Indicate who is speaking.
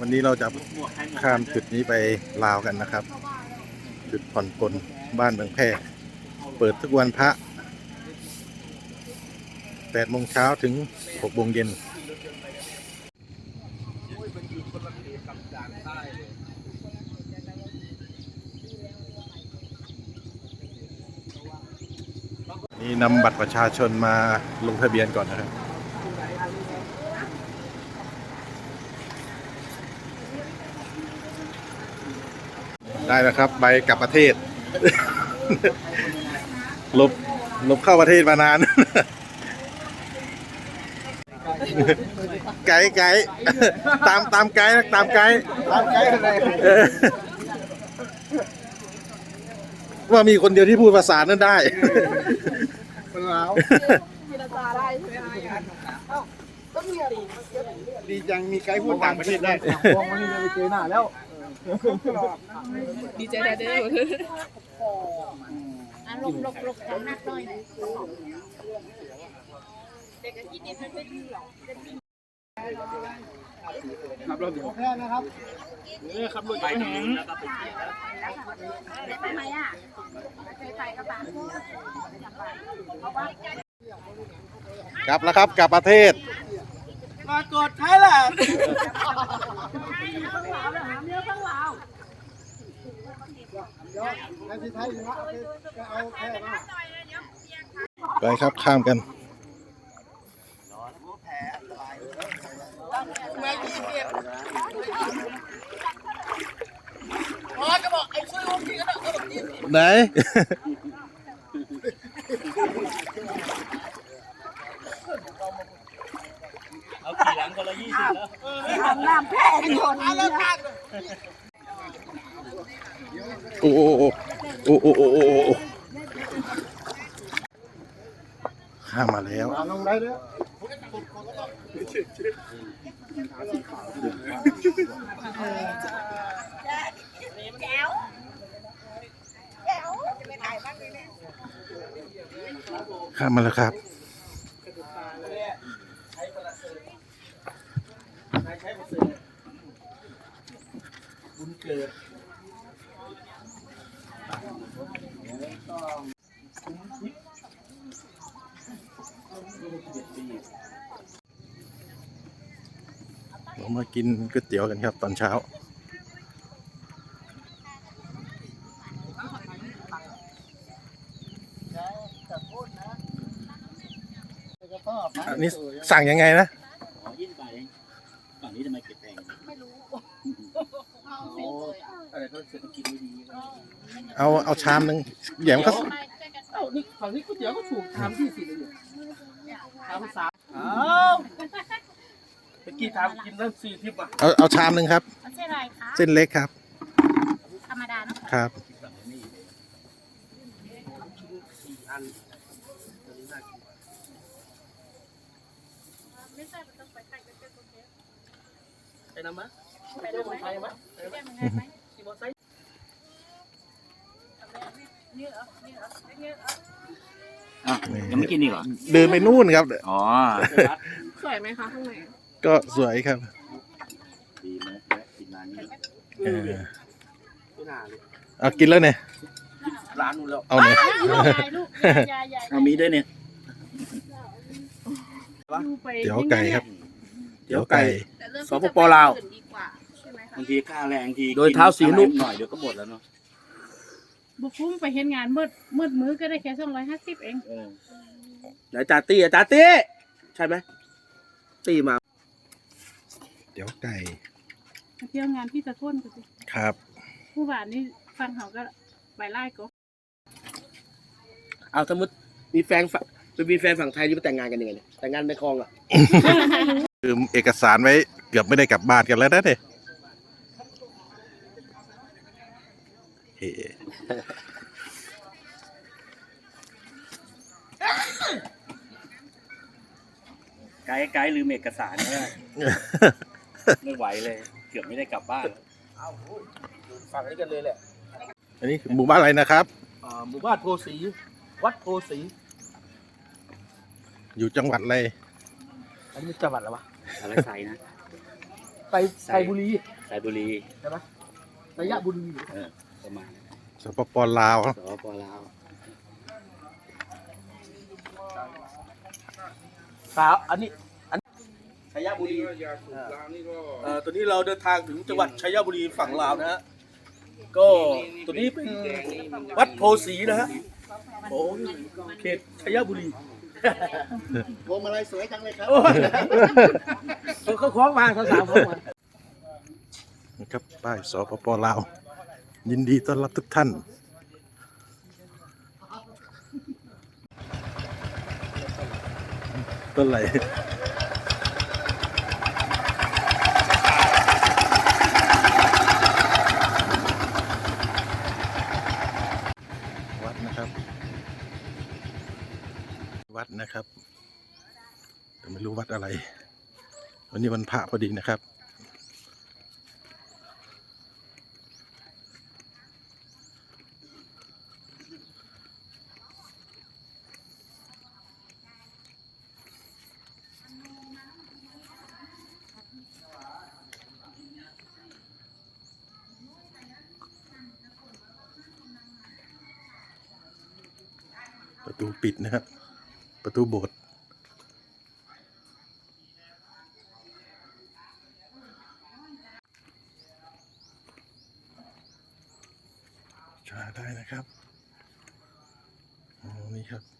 Speaker 1: วันนี้เราจะข้ามจุดนี้ไปลาวกันนะครับ จุดผ่อนปลนบ้านเมืองแพร่เปิดทุกวันพระ8โมงเช้าถึง6โมงเย็นนี่นำบัตรประชาชนมาลงทะเบียนก่อนนะครับ ได้แล้วครับ ใบกลับประเทศหลบหลบเข้าประเทศมานาน ไกด์ไกด์ตามตามไกด์นะตามไกด์
Speaker 2: ตามไกด์อะไร
Speaker 1: เออว่ามีคนเดียวที่พูดภาษานั้นได้
Speaker 2: คนลาว
Speaker 3: เจรจาได้ใช่ไหมคะเอ้าก็มีอะไร
Speaker 2: ดีจังมีไกด์พูดต่างประเทศได้วงวันนี้จะไปเจอหน้าแล้ว
Speaker 3: ดีใจได้เด้อ
Speaker 4: อารมณ์หลบหลบๆกันนักหน่อยนะเด็กก็กินนิดมันไม่ดีหรอก
Speaker 2: ขับรถอยู่แนะครับเออขับรถไปไหน
Speaker 4: ได้ไหมอะเคยไปก็ไป
Speaker 1: กลับแล้วครับกลับประเทศ
Speaker 2: มากดไทยและ
Speaker 4: ข้
Speaker 2: ไป
Speaker 1: ครับข้ามกันไหน
Speaker 3: เอากี่หลังคละ
Speaker 1: ยี่สิบนะโอ้ โอ้โอ้โอโอข้ามาแล้วข้ามาแล้วครับ
Speaker 2: เกิด
Speaker 1: เรามากินก๋วยเตี๋ยวกันครับตอนเช้า อันนี้สั่งยังไงนะ
Speaker 5: อ๋อยี่สิบบาทเอง ฝั่งนี้ทำไมเก็บแพง
Speaker 2: อะไรก็เศรษฐกิจไม่ดี
Speaker 1: เอาเอาชามหนึ่งแหยมเขา
Speaker 2: เอ้านี่ฝั่งนี้ก๋วยเตี๋ยวก็ถูกทำที่สิเลยเนี่ยทำสามอ้าวเมื่อกี้ทำกินนั่นสี่ทิปอะ
Speaker 1: เอาเอาชามหนึ่งครับ
Speaker 4: มันใช่อะไรคะ
Speaker 1: เส้นเล็กครับ
Speaker 4: ธรรมดาเนาะ
Speaker 1: ครับ
Speaker 2: สี่อัน
Speaker 4: ไม่ใช่มันต้องไปไทยก็เจอคนเดียว
Speaker 2: ไป น้ำมะ
Speaker 4: ไปได้ไหม
Speaker 2: ไปไหม
Speaker 4: ไปได้ไหม
Speaker 2: ขี่มอเตอร์ไซค์
Speaker 4: นี่เหรอนี่เหรอนี่เหรอ
Speaker 5: อะยังไม่กินอีกเหรอ
Speaker 1: เดินไปนู่นครับ
Speaker 5: อ๋อ
Speaker 3: สวยไหมคะข้างใน
Speaker 1: ก็สวยครับ
Speaker 5: ดีไหมกินนานนี้
Speaker 1: เออ
Speaker 2: ไม่น่าเลย
Speaker 1: เอากินแล้วเนี่ย
Speaker 2: ร้านนู้นแล้ว
Speaker 1: เอาเนี่ย
Speaker 4: ยายลูกยายยาย
Speaker 5: เอามีด้วยเนี่ย
Speaker 3: ดูไป
Speaker 1: เตี๋ยวไก่ครับ เตี๋ยวไก่
Speaker 3: แต่เรื่อง
Speaker 2: สปปลาว
Speaker 3: อื่นดีกว่าใช่ไหมคะ
Speaker 5: บางทีค่าแรงที
Speaker 2: โดยเท้าสีนุก
Speaker 5: หน่อยเดี๋ยวก็หมดแล้วเนาะ
Speaker 3: บุคุ้มไปเห็นงานมืดมืดมื้อก็ได้แค่สองร้อยห้าสิบเอง
Speaker 5: เออ
Speaker 2: ไหนจ่าตี้อะจ่าตี้ใช่ไหมตี้มา
Speaker 1: เตี๋ยวไก่
Speaker 3: มาเที่ยวงานที่สะท้นกันสิ
Speaker 1: ครับ
Speaker 3: ผู้บ่านนี่ฟังเขาก็ไปไล่ก็
Speaker 2: เอาสมมติมีแฟนฝั่งไปมีแฟนฝั่งไทยจะไปแต่งงานกันยังไงเนี่ยแต่งงานในคลองอะ
Speaker 1: คือเอกสารไว้เกือบไม่ได้กลับบ้านกันแล้วนะเนี่ยเฮ้
Speaker 5: ไกด์ไกด์ลืมเอกสารเนี่ยไม่ไหวเลย เกือบไม่ได้กลับบ้าน
Speaker 2: ฝั่งนี้กันเลยแหละ
Speaker 1: อันนี้หมู่บ้านอะไรนะครับ
Speaker 2: อ่าหมู่บ้านโพสี วัดโพสี
Speaker 1: อยู่จังหวัดอะไร
Speaker 2: อันนี้จังหวัดอะไรวะ
Speaker 5: อะไรใส่นะ
Speaker 2: ไตไตบุรี
Speaker 5: สายบุรี
Speaker 2: ใช่ไหมไตยะบุรี
Speaker 5: เออประมาณนั้น
Speaker 1: สปปลาว
Speaker 5: สปลาว
Speaker 2: สาวอันนี้อันชัยบุรีเอ่อตัวนี้เราเดินทางถึงจังหวัดชัยบุรีฝั่งลาวนะฮะก็ตัวนี้เป็นวัดโพสีนะฮะโอ้ยเขตชัยบุรี
Speaker 6: พวงมาลัยสวยจังเลยครับ
Speaker 2: โอ้ยเขาคล้องมาเขาสาวคล้องมา
Speaker 1: นะครับป้ายสปปลาว ยินดีต้อนรับทุกท่าน ต้นไหลวัดนะครับ วัดนะครับ แต่ไม่รู้วัด อะไร วันนี้วันพระพอดีนะครับ ประตูปิดนะครับ ประตูโบสถ์ชาได้ นะครับ อ๋อ นี่ครับ